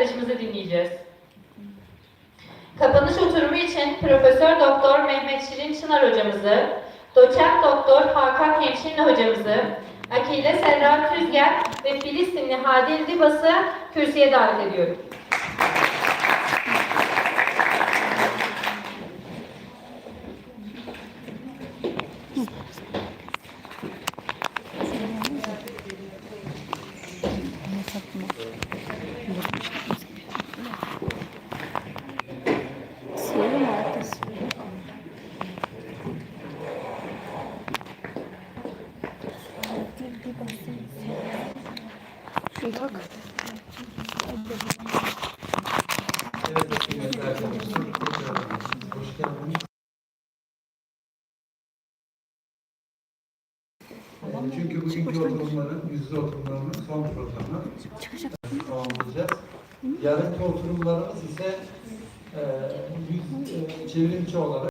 arkadaşımızı dinleyeceğiz. Kapanış oturumu için Profesör Doktor Mehmet Şirin Çınar hocamızı, Doçent Doktor Hakan Hemşinli hocamızı, Akile Serra Tüzgen ve Filistinli Hadil Dibas'ı kürsüye davet ediyorum. Siyahın Şunu tak. Çünkü bugünkü oturumların, yüz yüze oturumlarının son programı tamamlayacağız. Yarınki oturumlarımız ise e, yüz, e, çevrimiçi olarak